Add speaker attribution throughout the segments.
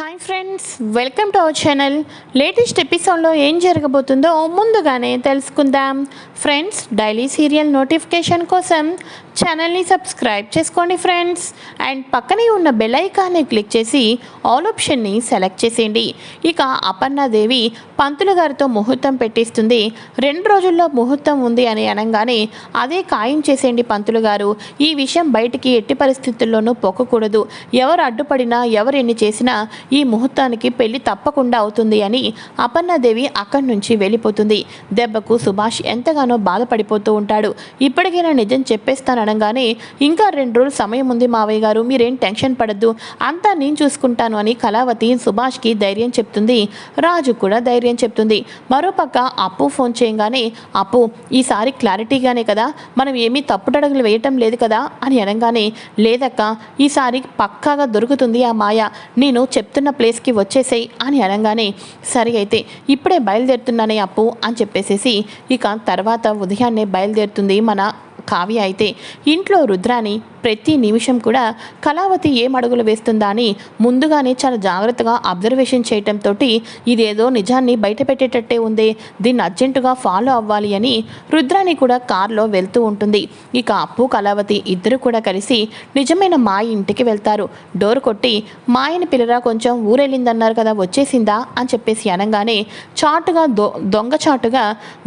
Speaker 1: Hi friends welcome to our channel latest ఎపిసోడ్లో ఏం జరగబోతుందో ముందుగానే తెలుసుకుందాం. ఫ్రెండ్స్ డైలీ సీరియల్ నోటిఫికేషన్ కోసం ఛానల్ని సబ్స్క్రైబ్ చేసుకోండి ఫ్రెండ్స్ అండ్ పక్కనే ఉన్న బెల్ ఐకాన్ని క్లిక్ చేసి ఆల్ ఆప్షన్ని సెలెక్ట్ చేసేయండి. ఇక అపర్ణాదేవి పంతులు గారితో ముహూర్తం పెట్టిస్తుంది. రెండు రోజుల్లో ముహూర్తం ఉంది అని అనగానే అదే ఖాయం చేసేయండి పంతులు గారు. ఈ విషయం బయటికి ఎట్టి పరిస్థితుల్లోనూ పొక్కకూడదు ఎవరు అడ్డుపడినా ఎవరు ఎన్ని చేసినా ఈ ముహూర్తానికి పెళ్ళి తప్పకుండా అవుతుంది అని అపర్ణాదేవి అక్కడి నుంచి వెళ్ళిపోతుంది. దెబ్బకు సుభాష్ ఎంతగానో బాధపడిపోతూ ఉంటాడు. ఇప్పటికైనా నిజం చెప్పేస్తాననగానే ఇంకా రెండు రోజులు సమయం ఉంది మావయ్య గారు మీరేం టెన్షన్ పడద్దు. అంతా నేను చూసుకుంటాను అని కళావతి సుభాష్కి ధైర్యం చెప్తుంది. రాజు కూడా ధైర్యం చెప్తుంది. మరోపక్క అప్పు ఫోన్ చేయగానే అప్పు ఈసారి క్లారిటీగానే కదా? మనం ఏమీ తప్పుటడుగులు వేయటం లేదు కదా? అని అనగానే లేదక్క ఈసారి పక్కాగా దొరుకుతుంది ఆ మాయ. నేను చెప్ చెప్తున్న ప్లేస్కి వచ్చేసేయి అని అనగానే సరే అయితే ఇప్పుడే బయలుదేరుతున్నానే అప్పు అని చెప్పేసేసి ఇక తర్వాత ఉదయాన్నే బయలుదేరుతుంది మన కావ్య అయితే. ఇంట్లో రుద్రాని ప్రతి నిమిషం కూడా కళావతి ఏం అడుగులు వేస్తుందా అని ముందుగానే చాలా జాగ్రత్తగా అబ్జర్వేషన్ చేయటంతో ఇదేదో నిజాన్ని బయట పెట్టేటట్టే ఉంది దీన్ని అర్జెంటుగా ఫాలో అవ్వాలి అని రుద్రాని కూడా కారులో వెళ్తూ ఉంటుంది. ఇక అప్పు కళావతి ఇద్దరు కూడా కలిసి నిజమైన మాయ ఇంటికి వెళ్తారు. డోర్ కొట్టి మాయని పిల్లరా కొంచెం ఊరెళ్ళిందన్నారు కదా వచ్చేసిందా? అని చెప్పేసి అనగానే చాటుగా దొ దొంగ చాటుగా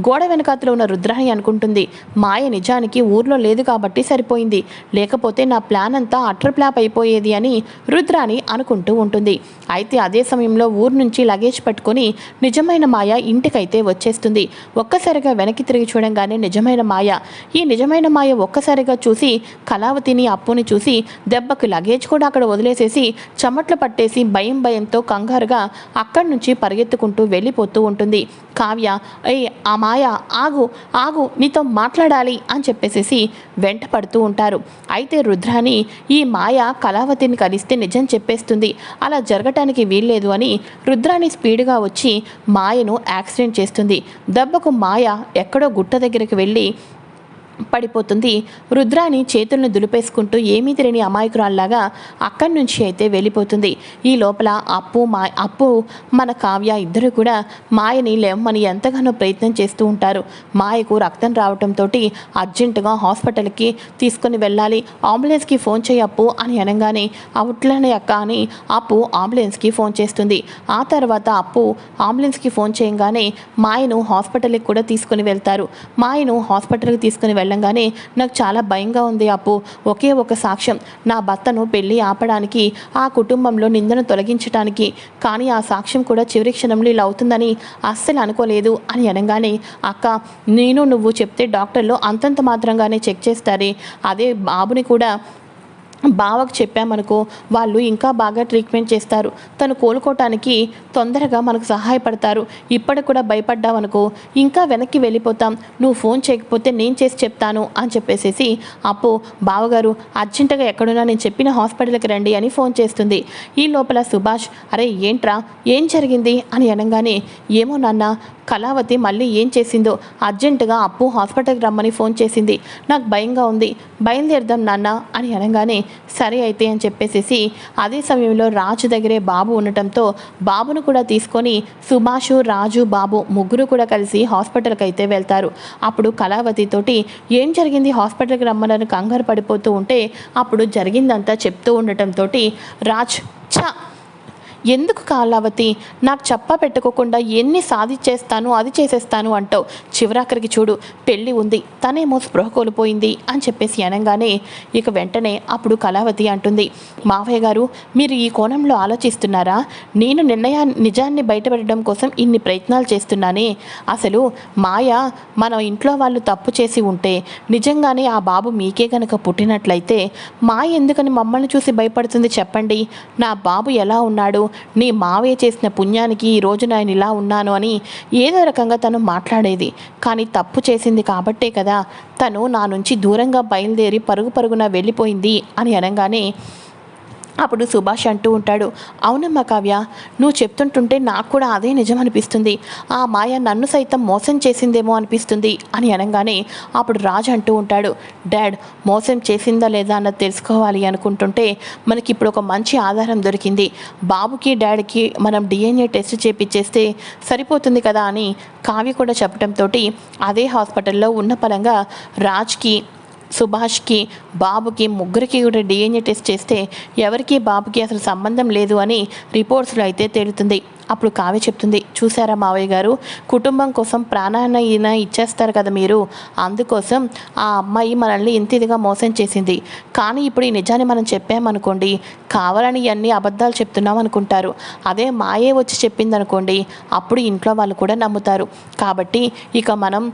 Speaker 1: గోడ వెనకాతలో ఉన్న రుద్రాని అనుకుంటుంది. మాయ నిజానికి ఊర్లో లేదు కాబట్టి సరిపోయింది. లేకపోతే నా ప్లాన్ అంతా అట్రప్లాప్ అయిపోయేది అని రుద్రాని అనుకుంటూ ఉంటుంది. అయితే అదే సమయంలో ఊరు నుంచి లగేజ్ పట్టుకొని నిజమైన మాయ ఇంటికైతే వచ్చేస్తుంది. ఒక్కసారిగా వెనక్కి తిరిగి చూడంగానే నిజమైన మాయ. ఈ నిజమైన మాయ ఒక్కసారిగా చూసి కళావతిని అప్పుని చూసి దెబ్బకు లగేజ్ కూడా అక్కడ వదిలేసేసి చెమట్లు పట్టేసి భయం భయంతో కంగారుగా అక్కడి నుంచి పరిగెత్తుకుంటూ వెళ్ళిపోతూ ఉంటుంది. కావ్య ఏయ్ ఆ మాయ ఆగు ఆగు నీతో మాట్లాడాలి అని చెప్పేసేసి వెంట పడుతూ ఉంటారు. అయితే రుద్రాని ఈ మాయ కళావతిని కలిస్తే నిజం చెప్పేస్తుంది. అలా జరగటానికి వీల్లేదు అని రుద్రాని స్పీడ్గా వచ్చి మాయను యాక్సిడెంట్ చేస్తుంది. దెబ్బకు మాయ ఎక్కడో గుట్ట దగ్గరికి వెళ్ళి పడిపోతుంది. రుద్రాని చేతులను దులిపేసుకుంటూ ఏమీ తెలియని అమాయకురాల్లాగా అక్కడి నుంచి అయితే వెళ్ళిపోతుంది. ఈ లోపల అప్పు మా అప్పు మన కావ్య ఇద్దరు కూడా మాయని లేవమని ఎంతగానో ప్రయత్నం చేస్తూ ఉంటారు. మాయకు రక్తం రావటంతో అర్జెంటుగా హాస్పిటల్కి తీసుకొని వెళ్ళాలి. అంబులెన్స్కి ఫోన్ చేయి అప్పు అని అనగానే అవుట్లనే అక్క అని అప్పు అంబులెన్స్కి ఫోన్ చేస్తుంది. ఆ తర్వాత అప్పు అంబులెన్స్కి ఫోన్ చేయగానే మాయను హాస్పిటల్కి కూడా తీసుకుని వెళ్తారు. మాయను హాస్పిటల్కి తీసుకొని వెళ్ళంగానే నాకు చాలా భయంగా ఉంది అప్పు. ఒకే ఒక సాక్ష్యం. నా భర్తను పెళ్ళి ఆపడానికి ఆ కుటుంబంలో నిందను తొలగించడానికి కానీ ఆ సాక్ష్యం కూడా చివరి క్షణంలో ఇలా అవుతుందని అస్సలు అనుకోలేదు అని అనగానే అక్క నేను నువ్వు చెప్తే డాక్టర్లు అంతంత మాత్రంగానే చెక్ చేస్తారే. అదే బాబుని కూడా బావకు చెప్పామనుకో వాళ్ళు ఇంకా బాగా ట్రీట్మెంట్ చేస్తారు. తను కోలుకోవటానికి తొందరగా మనకు సహాయపడతారు. ఇప్పటికి కూడా భయపడ్డావనుకో ఇంకా వెనక్కి వెళ్ళిపోతాం. నువ్వు ఫోన్ చేయకపోతే నేను చేసి చెప్తాను అని చెప్పేసేసి అప్పు బావగారు అర్జెంటుగా ఎక్కడున్నా నేను చెప్పిన హాస్పిటల్కి రండి అని ఫోన్ చేస్తుంది. ఈ లోపల సుభాష్ అరే ఏంట్రా? ఏం జరిగింది? అని అనగానే ఏమో నాన్న కళావతి మళ్ళీ ఏం చేసిందో అర్జెంటుగా అప్పు హాస్పిటల్కి రమ్మని ఫోన్ చేసింది. నాకు భయంగా ఉంది. బయలుదేరదాం నాన్న అని అనగానే సరే అయితే అని చెప్పేసేసి అదే సమయంలో రాజు దగ్గరే బాబు ఉండటంతో బాబును కూడా తీసుకొని సుభాషు రాజు బాబు ముగ్గురు కూడా కలిసి హాస్పిటల్కి అయితే వెళ్తారు. అప్పుడు కళావతితోటి ఏం జరిగింది? హాస్పిటల్కి రమ్మనని కంగారు పడిపోతూ ఉంటే అప్పుడు జరిగిందంతా చెప్తూ ఉండటంతో రాజ్ ఛ ఎందుకు కాలావతి? నాకు చప్ప పెట్టుకోకుండా ఎన్ని సాధించేస్తాను అది చేసేస్తాను అంటావు. చివరాఖరికి చూడు పెళ్ళి ఉంది తనేమో స్పృహ కోల్పోయింది అని చెప్పేసి అనగానే ఇక వెంటనే అప్పుడు కళావతి అంటుంది మావయ్య గారు మీరు ఈ కోణంలో ఆలోచిస్తున్నారా? నేను నిర్ణయాన్ని నిజాన్ని బయటపెట్టడం కోసం ఇన్ని ప్రయత్నాలు చేస్తున్నానే. అసలు మాయ మన ఇంట్లో వాళ్ళు తప్పు చేసి ఉంటే నిజంగానే ఆ బాబు మీకే కనుక పుట్టినట్లయితే మాయ ఎందుకని మమ్మల్ని చూసి భయపడుతుంది చెప్పండి? నా బాబు ఎలా ఉన్నాడు? నీ మావయ్య చేసిన పుణ్యానికి ఈ రోజు నేను ఇలా ఉన్నాను అని ఏదో రకంగా తను మాట్లాడేది. కానీ తప్పు చేసింది కాబట్టే కదా తను నా నుంచి దూరంగా బయలుదేరి పరుగు పరుగున వెళ్ళిపోయింది అని అనగానే అప్పుడు సుభాష్ అంటూ ఉంటాడు అవునమ్మా కావ్య నువ్వు చెప్తుంటుంటే నాకు కూడా అదే నిజం అనిపిస్తుంది. ఆ మాయ నన్ను సైతం మోసం చేసిందేమో అనిపిస్తుంది అని అనగానే అప్పుడు రాజు అంటూ ఉంటాడు డాడ్ మోసం చేసిందా లేదా అన్నది తెలుసుకోవాలి అనుకుంటుంటే మనకి ఇప్పుడు ఒక మంచి ఆధారం దొరికింది. బాబుకి డాడీకి మనం డిఎన్ఏ టెస్ట్ చేపించేస్తే సరిపోతుంది కదా అని కావ్య కూడా చెప్పడంతో అదే హాస్పిటల్లో ఉన్న పరంగా రాజ్కి సుభాష్కి బాబుకి ముగ్గురికి కూడా డిఎన్ఏ టెస్ట్ చేస్తే ఎవరికి బాబుకి అసలు సంబంధం లేదు అని రిపోర్ట్స్లో అయితే తేలుతుంది. అప్పుడు కావ్య చెప్తుంది చూసారా మావయ్య గారు? కుటుంబం కోసం ప్రాణాన్ని ఇచ్చేస్తారు కదా మీరు. అందుకోసం ఆ అమ్మాయి మనల్ని ఇంత ఇదిగా మోసం చేసింది. కానీ ఇప్పుడు ఈ నిజాన్ని మనం చెప్పామనుకోండి కావాలని ఇవన్నీ అబద్ధాలు చెప్తున్నాం అనుకుంటారు. అదే మాయే వచ్చి చెప్పిందనుకోండి అప్పుడు ఇంట్లో వాళ్ళు కూడా నమ్ముతారు. కాబట్టి ఇక మనం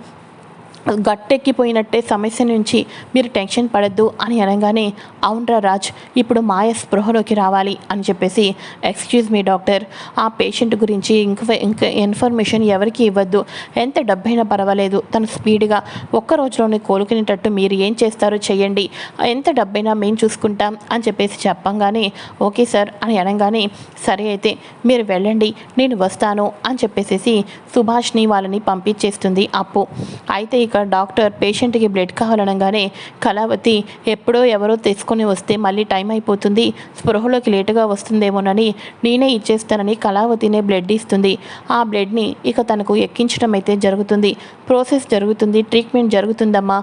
Speaker 1: గట్టెక్కిపోయినట్టే సమస్య నుంచి మీరు టెన్షన్ పడద్దు అని అనగానే అవునరా రాజ్ ఇప్పుడు మాయ స్పృహలోకి రావాలి అని చెప్పేసి ఎక్స్క్యూజ్ మీ డాక్టర్ ఆ పేషెంట్ గురించి ఇంక ఇంకా ఇన్ఫర్మేషన్ ఎవరికి ఇవ్వద్దు. ఎంత డబ్బైనా పర్వాలేదు. తను స్పీడ్గా ఒక్క రోజులోనే కోలుకునేటట్టు మీరు ఏం చేస్తారో చేయండి ఎంత డబ్బైనా మేము చూసుకుంటాం అని చెప్పేసి చెప్పంగానే ఓకే సార్ అని అనగానే సరే అయితే మీరు వెళ్ళండి. నేను వస్తాను అని చెప్పేసి సుభాష్ని వాళ్ళని పంపించేస్తుంది అప్పు. అయితే ఇక డాక్టర్ పేషెంట్కి బ్లడ్ కావాలనగానే కళావతి ఎప్పుడో ఎవరో తీసుకొని వస్తే మళ్ళీ టైం అయిపోతుంది స్పృహలోకి లేటుగా వస్తుందేమోనని నేనే ఇచ్చేస్తానని కళావతినే బ్లడ్ ఇస్తుంది. ఆ బ్లడ్ని ఇక తనకు ఎక్కించడం అయితే జరుగుతుంది. ప్రాసెస్ జరుగుతుంది ట్రీట్మెంట్ జరుగుతుందమ్మా.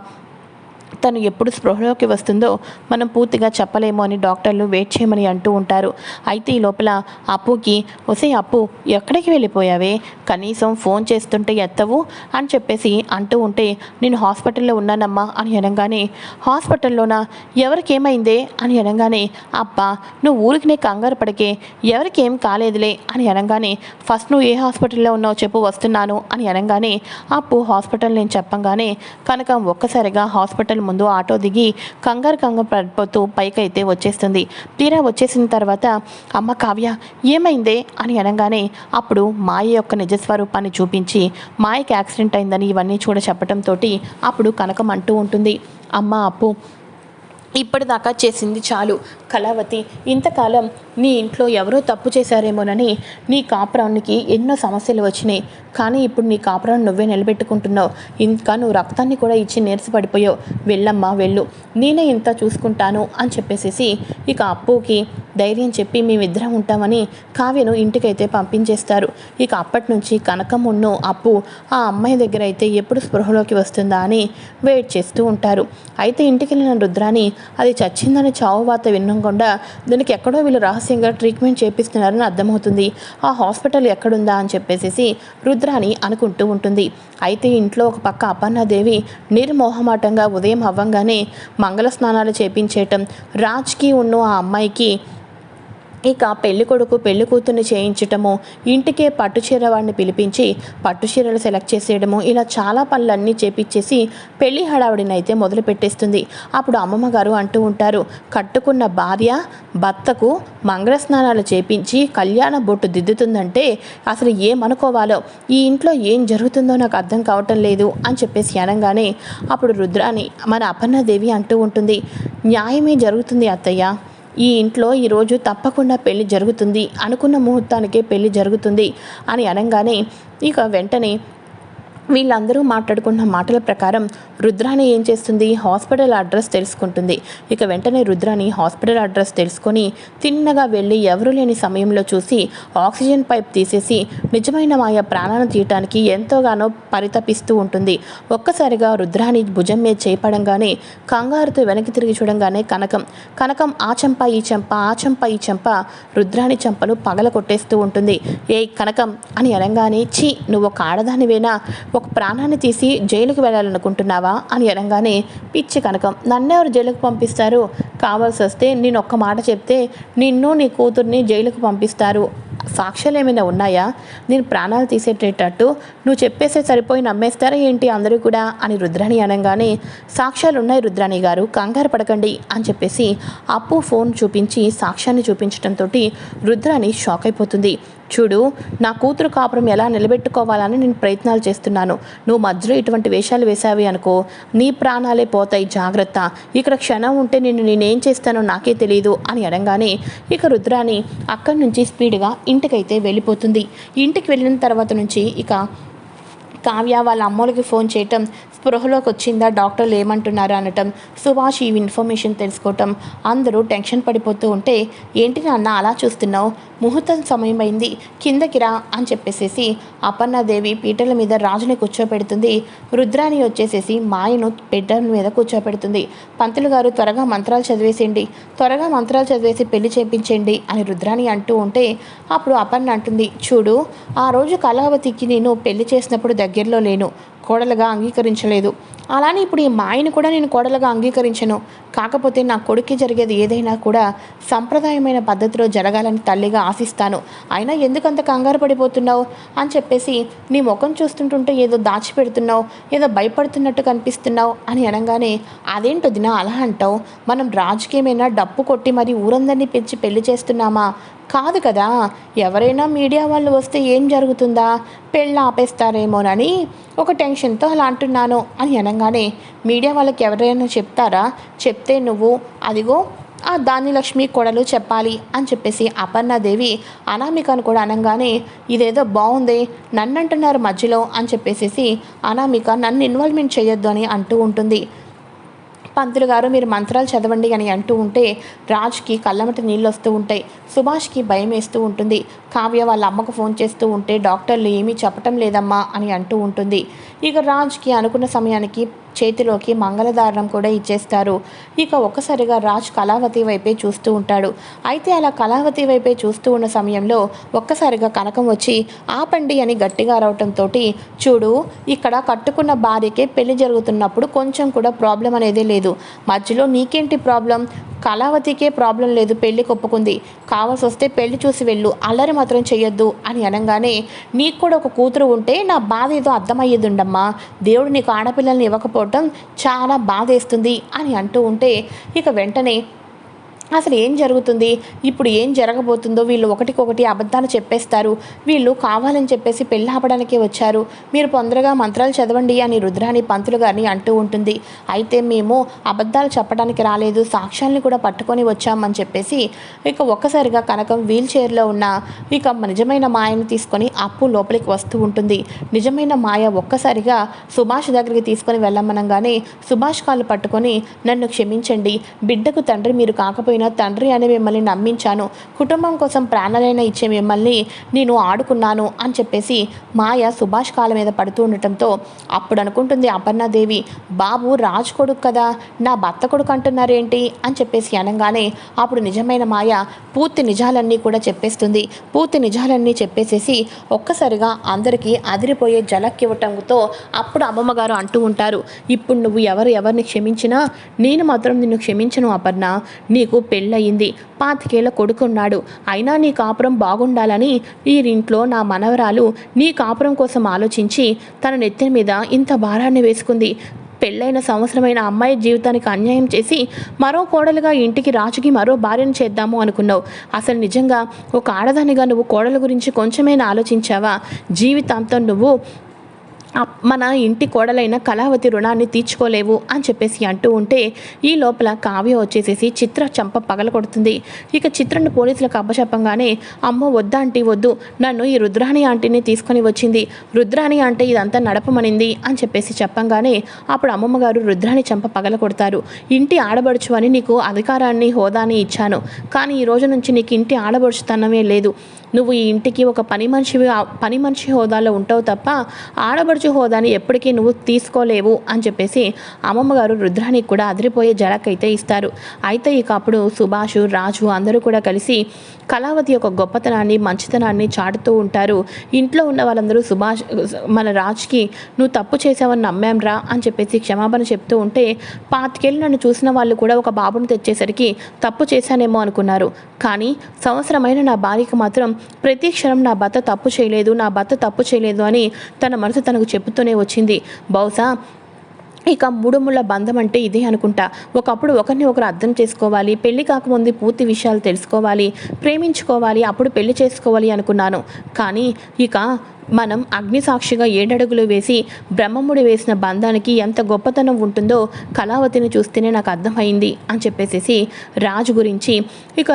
Speaker 1: తను ఎప్పుడు స్పృహలోకి వస్తుందో మనం పూర్తిగా చెప్పలేము అని డాక్టర్లు వెయిట్ చేయమని అంటూ ఉంటారు. అయితే ఈ లోపల అప్పుకి ఒసే అప్పు ఎక్కడికి వెళ్ళిపోయావే? కనీసం ఫోన్ చేస్తుంటే ఎత్తవు? అని చెప్పేసి అంటూ ఉంటే నేను హాస్పిటల్లో ఉన్నానమ్మా అని అనగానే హాస్పిటల్లోనా? ఎవరికేమైందే? అని అనగానే అబ్బా నువ్వు ఊరికినే కంగారు పడికే ఎవరికి ఏం కాలేదులే అని అనగానే ఫస్ట్ నువ్వు ఏ హాస్పిటల్లో ఉన్నావు చెప్పు వస్తున్నాను అని అనగానే అప్పు హాస్పిటల్ నేను చెప్పంగానే కనుక ఒక్కసారిగా హాస్పిటల్ ముందు ఆటో దిగి కంగారు కంగారు పడిపోతూ పైకైతే వచ్చేస్తుంది. తీరా వచ్చేసిన తర్వాత అమ్మ కావ్య ఏమైందే? అని అనగానే అప్పుడు మాయ యొక్క నిజస్వరూపాన్ని చూపించి మాయకి యాక్సిడెంట్ అయిందని ఇవన్నీ చూడ చెప్పడంతో అప్పుడు కనకం అంటూ ఉంటుంది. అమ్మ అప్పు ఇప్పటిదాకా చేసింది చాలు. కళావతి ఇంతకాలం నీ ఇంట్లో ఎవరో తప్పు చేశారేమోనని నీ కాపురానికి ఎన్నో సమస్యలు వచ్చినాయి. కానీ ఇప్పుడు నీ కాపురాన్ని నువ్వే నిలబెట్టుకుంటున్నావు. ఇంకా నువ్వు రక్తాన్ని కూడా ఇచ్చి నీరసపడిపోయావు వెళ్ళమ్మా వెళ్ళు. నేనే ఇంత చూసుకుంటాను అని చెప్పేసేసి ఇక అప్పుకి ధైర్యం చెప్పి మేమిద్దరం ఉంటామని కావ్యను ఇంటికైతే పంపించేస్తారు. ఇక అప్పటి నుంచి కనకమున్ను అప్పు ఆ అమ్మాయి దగ్గర అయితే ఎప్పుడు స్పృహలోకి వస్తుందా అని వెయిట్ చేస్తూ ఉంటారు. అయితే ఇంటికి వెళ్ళిన రుద్రాని అది చచ్చిందని చావు వార్త వినకుండా దీనికి ఎక్కడో వీళ్ళు రహస్యంగా ట్రీట్మెంట్ చేపిస్తున్నారని అర్థమవుతుంది. ఆ హాస్పిటల్ ఎక్కడుందా అని చెప్పేసి రుద్రాని అనుకుంటూ ఉంటుంది. అయితే ఇంట్లో ఒక పక్క అపర్ణాదేవి నిర్మోహమాటంగా ఉదయం అవ్వంగానే మంగళ స్నానాలు చేపించేయటం రాజ్కి ఉన్న ఆ అమ్మాయికి ఇక పెళ్ళి కొడుకు పెళ్ళి కూతుర్ని చేయించటము ఇంటికే పట్టు చీర వాడిని పిలిపించి పట్టు చీరలు సెలెక్ట్ చేసేయడము ఇలా చాలా పనులన్నీ చేపించేసి పెళ్ళి హడావిడిని అయితే మొదలు పెట్టేస్తుంది. అప్పుడు అమ్మమ్మ గారు అంటూ ఉంటారు కట్టుకున్న భార్య భర్తకు మంగళ స్నానాలు చేపించి కళ్యాణ బొట్టు దిద్దుతుందంటే అసలు ఏమనుకోవాలో? ఈ ఇంట్లో ఏం జరుగుతుందో నాకు అర్థం కావటం లేదు అని చెప్పేసి అనగానే అప్పుడు రుద్రాని మన అపర్ణదేవి అంటూ ఉంటుంది న్యాయమే జరుగుతుంది అత్తయ్య. ఈ ఇంట్లో ఈరోజు తప్పకుండా పెళ్ళి జరుగుతుంది అనుకున్న ముహూర్తానికే పెళ్ళి జరుగుతుంది అని అనగానే ఇక వెంటనే వీళ్ళందరూ మాట్లాడుకున్న మాటల ప్రకారం రుద్రాని ఏం చేస్తుంది? హాస్పిటల్ అడ్రస్ తెలుసుకుంటుంది. ఇక వెంటనే రుద్రాని హాస్పిటల్ అడ్రస్ తెలుసుకొని తిన్నగా వెళ్ళి ఎవరు లేని సమయంలో చూసి ఆక్సిజన్ పైప్ తీసేసి నిజమైన మాయ ప్రాణాలను తీయటానికి ఎంతోగానో పరితపిస్తూ ఉంటుంది. ఒక్కసారిగా రుద్రాని భుజం మీద చేపడంగానే కంగారుతో వెనక్కి తిరిగి చూడంగానే కనకం కనకం ఆ చెంప ఈ చెంప ఆ చెంప ఈ చెంప రుద్రాని చెంపను పగల కొట్టేస్తూ ఉంటుంది. ఏ కనకం అని అనగానే ఛీ నువ్వు ఒక ఆడదానివేనా? ఒక ప్రాణాన్ని తీసి జైలుకు వెళ్ళాలనుకుంటున్నావా అని అనగానే పిచ్చి కనకం నన్నెవరు జైలుకు పంపిస్తారు? కావాల్సి వస్తే నేను ఒక్క మాట చెప్తే నిన్ను నీ కూతుర్ని జైలుకు పంపిస్తారు. సాక్ష్యాలు ఏమైనా ఉన్నాయా? నేను ప్రాణాలు తీసేటట్టు నువ్వు చెప్పేసే సరిపోయి నమ్మేస్తారా ఏంటి అందరూ కూడా? అని రుద్రాణి అనగానే సాక్ష్యాలు ఉన్నాయి రుద్రాణి గారు కంగారు పడకండి అని చెప్పేసి అప్పు ఫోన్ చూపించి సాక్ష్యాన్ని చూపించడంతో రుద్రాణి షాక్ అయిపోతుంది. చూడు నా కూతురు కాపురం ఎలా నిలబెట్టుకోవాలని నేను ప్రయత్నాలు చేస్తున్నాను. నువ్వు మధ్యలో ఇటువంటి వేషాలు వేసావి అనుకో. నీ ప్రాణాలే పోతాయి జాగ్రత్త. ఇక్కడ క్షణం ఉంటే నిన్ను నేనేం చేస్తానో నాకే తెలియదు అని అనగానే ఇక రుద్రాని అక్కడి నుంచి స్పీడ్గా ఇంటికైతే వెళ్ళిపోతుంది. ఇంటికి వెళ్ళిన తర్వాత నుంచి ఇక కావ్య వాళ్ళ అమ్మోళ్ళకి ఫోన్ చేయటం స్పృహలోకి వచ్చిందా? డాక్టర్లు ఏమంటున్నారు అనటం సుభాష్ ఈ ఇన్ఫర్మేషన్ తెలుసుకోవటం అందరూ టెన్షన్ పడిపోతూ ఉంటే ఏంటి నాన్న అలా చూస్తున్నావు? ముహూర్తం సమయం అయింది కిందకి రా అని చెప్పేసేసి అపర్ణాదేవి పీటల మీద రాజుని కూర్చోపెడుతుంది రుద్రాని వచ్చేసేసి మాయను పీటల మీద కూర్చోపెడుతుంది పంతులు గారు త్వరగా మంత్రాలు చదివేసేయండి త్వరగా మంత్రాలు చదివేసి పెళ్ళి చేయించండి అని రుద్రాని అంటూ ఉంటే అప్పుడు అపర్ణ అంటుంది చూడు ఆ రోజు కళావతికి నేను పెళ్ళి చేసినప్పుడు దగ్గర దగ్గరలో లేను. కోడలుగా అంగీకరించలేదు. అలానే ఇప్పుడు ఈ మాయని కూడా నేను కోడలుగా అంగీకరించను. కాకపోతే నా కొడుక్కి జరిగేది ఏదైనా కూడా సంప్రదాయమైన పద్ధతిలో జరగాలని తల్లిగా ఆశిస్తాను. అయినా ఎందుకంత కంగారు పడిపోతున్నావు? అని చెప్పేసి నీ ముఖం చూస్తుంటుంటే ఏదో దాచిపెడుతున్నావు ఏదో భయపడుతున్నట్టు కనిపిస్తున్నావు అని అనగానే అదేంటో దిన అలా అంటావు? మనం రాజకీయమైన డప్పు కొట్టి మరి ఊరందరినీ పిలిచి పెళ్ళి చేస్తున్నామా? కాదు కదా ఎవరైనా మీడియా వాళ్ళు వస్తే ఏం జరుగుతుందా? పెళ్ళి ఆపేస్తారేమోనని ఒక టెన్షన్తో అలా అంటున్నాను అని అనగానే మీడియా వాళ్ళకి ఎవరైనా చెప్తారా? చెప్తే నువ్వు అదిగో ఆ దాని లక్ష్మి కొడలు చెప్పాలి అని చెప్పేసి అపర్ణాదేవి అనామికను కూడా అనగానే ఇదేదో బాగుంది నన్ను అంటున్నారు మధ్యలో అని చెప్పేసేసి అనామిక నన్ను ఇన్వాల్వ్మెంట్ చేయొద్దు అని అంటూ ఉంటుంది. పంతులు గారు మీరు మంత్రాలు చదవండి అని అంటూ ఉంటే రాజ్కి కళ్ళమటి నీళ్ళు వస్తూ ఉంటాయి. సుభాష్కి భయం వేస్తూ ఉంటుంది. కావ్య వాళ్ళ అమ్మకు ఫోన్ చేస్తూ ఉంటే డాక్టర్లు ఏమీ చెప్పటం లేదమ్మా అని అంటూ ఉంటుంది. ఇక రాజ్కి అనుకున్న సమయానికి చేతిలోకి మంగళదారణం కూడా ఇచ్చేస్తారు. ఇక ఒక్కసారిగా రాజ్ కళావతి వైపే చూస్తూ ఉంటాడు. అయితే అలా కళావతి వైపే చూస్తూ ఉన్న సమయంలో ఒక్కసారిగా కనకం వచ్చి ఆపండి అని గట్టిగా అరవటంతో చూడు ఇక్కడ కట్టుకున్న భార్యకే పెళ్ళి జరుగుతున్నప్పుడు కొంచెం కూడా ప్రాబ్లం అనేది లేదు. మధ్యలో నీకేంటి ప్రాబ్లం? కళావతికే ప్రాబ్లం లేదు పెళ్ళి కొప్పుకుంది. కావాల్సి వస్తే పెళ్ళి చూసి వెళ్ళు అల్లరి మాత్రం చేయొద్దు అని అనగానే నీకు కూడా ఒక కూతురు ఉంటే నా బాధ ఏదో అర్థమయ్యేది ఉండమ్మా దేవుడు నీకు ఆడపిల్లల్ని ఇవ్వకపోవటం చాలా బాధేస్తుంది అని అంటూ ఉంటే ఇక వెంటనే అసలు ఏం జరుగుతుంది? ఇప్పుడు ఏం జరగబోతుందో వీళ్ళు ఒకటికొకటి అబద్ధాలు చెప్పేస్తారు. వీళ్ళు కావాలని చెప్పేసి పెళ్ళి ఆపడానికే వచ్చారు. మీరు తొందరగా మంత్రాలు చదవండి అని రుద్రాని పంతులు గారిని అంటూ ఉంటుంది. అయితే మేము అబద్ధాలు చెప్పడానికి రాలేదు. సాక్ష్యాల్ని కూడా పట్టుకొని వచ్చామని చెప్పేసి ఇక ఒక్కసారిగా కనకం వీల్ చైర్లో ఉన్న ఇక నిజమైన మాయను తీసుకొని అప్పు లోపలికి వస్తూ ఉంటుంది. నిజమైన మాయ ఒక్కసారిగా సుభాష్ దగ్గరికి తీసుకొని వెళ్ళమనగానే సుభాష్ కాళ్ళు పట్టుకొని నన్ను క్షమించండి. బిడ్డకు తండ్రి మీరు కాకపోయినా తండ్రి అని మిమ్మల్ని నమ్మించాను. కుటుంబం కోసం ప్రాణాలైన ఇచ్చే మిమ్మల్ని నేను ఆడుకున్నాను అని చెప్పేసి మాయ సుభాష్ కాళ్ళ మీద పడుతూ ఉండటంతో అప్పుడు అనుకుంటుంది అపర్ణాదేవి బాబు రాజ్ కొడుకు కదా నా భర్త కొడుకు అంటున్నారేంటి? అని చెప్పేసి అనగానే అప్పుడు నిజమైన మాయ పూర్తి నిజాలన్నీ కూడా చెప్పేస్తుంది. పూర్తి నిజాలన్నీ చెప్పేసేసి ఒక్కసారిగా అందరికీ అదిరిపోయే జలక్కివ్వటంతో అప్పుడు అమ్మమ్మ గారు అంటూ ఉంటారు ఇప్పుడు నువ్వు ఎవరు ఎవరిని క్షమించినా నేను మాత్రం నిన్ను క్షమించను అపర్ణ. నీకు పెళ్ళయింది. పాతికేళ్ళ కొడుకున్నాడు. అయినా నీ కాపురం బాగుండాలని వీరింట్లో నా మనవరాలు నీ కాపురం కోసం ఆలోచించి తన నెత్తిన మీద ఇంత భారాన్ని వేసుకుంది. పెళ్ళైన సంవత్సరమైన అమ్మాయి జీవితానికి అన్యాయం చేసి మరో కోడలుగా ఇంటికి రాజుకి మరో భార్యను చేద్దాము అనుకున్నావు. అసలు నిజంగా ఒక ఆడదానిగా నువ్వు కోడల గురించి కొంచెమైనా ఆలోచించావా? జీవితాంతం నువ్వు మన ఇంటి కోడలైన కళావతి రుణాన్ని తీర్చుకోలేవు అని చెప్పేసి అంటూ ఉంటే ఈ లోపల కావ్య వచ్చేసేసి చిత్ర చంప పగల కొడుతుంది ఇక చిత్రను పోలీసులకు అబ్బచెప్పంగానే అమ్మ వద్దా ఆంటీ వద్దు నన్ను ఈ రుద్రాణి ఆంటీని తీసుకొని వచ్చింది. రుద్రాణి అంటే ఇదంతా నడపమనింది అని చెప్పేసి చెప్పంగానే అప్పుడు అమ్మమ్మ గారు రుద్రాణి చంప పగల కొడతారు ఇంటి ఆడబడుచు అని నీకు అధికారాన్ని హోదాని ఇచ్చాను. కానీ ఈ రోజు నుంచి నీకు ఇంటి ఆడబడుచుతనమే లేదు. నువ్వు ఈ ఇంటికి ఒక పని మనిషి పని మనిషి హోదాలో ఉంటావు తప్ప ఆడబడుచు హోదాని ఎప్పటికీ నువ్వు తీసుకోలేవు అని చెప్పేసి అమ్మమ్మ గారు రుద్రానికి కూడా అదిరిపోయే జడకైతే ఇస్తారు. అయితే ఇక అప్పుడు సుభాష్ రాజు అందరూ కూడా కలిసి కళావతి యొక్క గొప్పతనాన్ని మంచితనాన్ని చాటుతూ ఉంటారు. ఇంట్లో ఉన్న వాళ్ళందరూ సుభాష్ మన రాజ్కి నువ్వు తప్పు చేసావని నమ్మాంరా అని చెప్పేసి క్షమాపణ చెప్తూ ఉంటే పాతికేళ్ళు నన్ను చూసిన వాళ్ళు కూడా ఒక బాబును తెచ్చేసరికి తప్పు చేశానేమో అనుకున్నారు. కానీ సంవత్సరమైన నా భార్యకు మాత్రం ప్రతి క్షణం నా భర్త తప్పు చేయలేదు నా భర్త తప్పు చేయలేదు అని తన మనసు తనకు చెబుతూనే వచ్చింది. బహుశా ఇక మూడు ముళ్ళ బంధం అంటే ఇదే అనుకుంటా. ఒకప్పుడు ఒకరిని ఒకరు అర్థం చేసుకోవాలి పెళ్ళి కాకముందు పూర్తి విషయాలు తెలుసుకోవాలి ప్రేమించుకోవాలి అప్పుడు పెళ్ళి చేసుకోవాలి అనుకున్నాను. కానీ ఇక మనం అగ్నిసాక్షిగా ఏడడుగులు వేసి బ్రహ్మముడి వేసిన బంధానికి ఎంత గొప్పతనం ఉంటుందో కళావతిని చూస్తేనే నాకు అర్థమైంది అని చెప్పేసేసి రాజు గురించి ఇక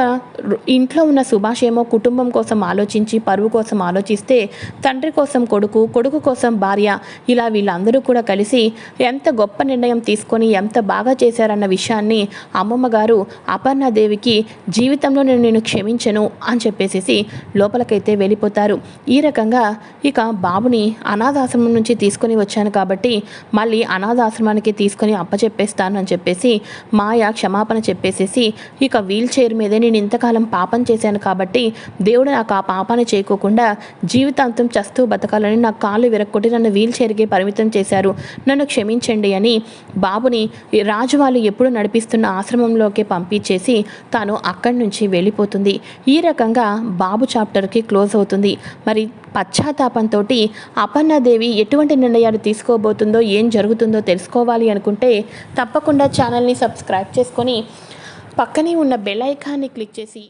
Speaker 1: ఇంట్లో ఉన్న సుభాష్ ఏమో కుటుంబం కోసం ఆలోచించి పరువు కోసం ఆలోచిస్తే తండ్రి కోసం కొడుకు కొడుకు కోసం భార్య ఇలా వీళ్ళందరూ కూడా కలిసి ఎంత గొప్ప నిర్ణయం తీసుకొని ఎంత బాగా చేశారన్న విషయాన్ని అమ్మమ్మ గారు అపర్ణాదేవికి జీవితంలో నేను నేను క్షమించను అని చెప్పేసేసి లోపలికైతే వెళ్ళిపోతారు. ఈ రకంగా ఇక బాబుని అనాథాశ్రమం నుంచి తీసుకొని వచ్చాను కాబట్టి మళ్ళీ అనాథాశ్రమానికి తీసుకొని అప్పచెప్పేస్తాను అని చెప్పేసి మాయ క్షమాపణ చెప్పేసేసి ఇక వీల్ చైర్ మీదే నేను ఇంతకాలం పాపం చేశాను కాబట్టి దేవుడు నాకు ఆ పాపాన్ని చేయకోకుండా జీవితాంతం చస్తూ బతకాలని నా కాళ్ళు విరక్కొట్టి నన్ను వీల్ చైర్కి పరిమితం చేశారు. నన్ను క్షమించండి అని బాబుని రాజు వాళ్ళు ఎప్పుడు నడిపిస్తున్న ఆశ్రమంలోకి పంపించేసి తాను అక్కడి నుంచి వెళ్ళిపోతుంది. ఈ రకంగా బాబు చాప్టర్కి క్లోజ్ అవుతుంది. మరి పశ్చాత్తాపంతో అపర్ణాదేవి ఎటువంటి నిర్ణయాలు తీసుకోబోతుందో ఏం జరుగుతుందో తెలుసుకోవాలి అనుకుంటే తప్పకుండా ఛానల్ని సబ్స్క్రైబ్ చేసుకొని పక్కనే ఉన్న బెల్ ఐకాన్ని క్లిక్ చేసి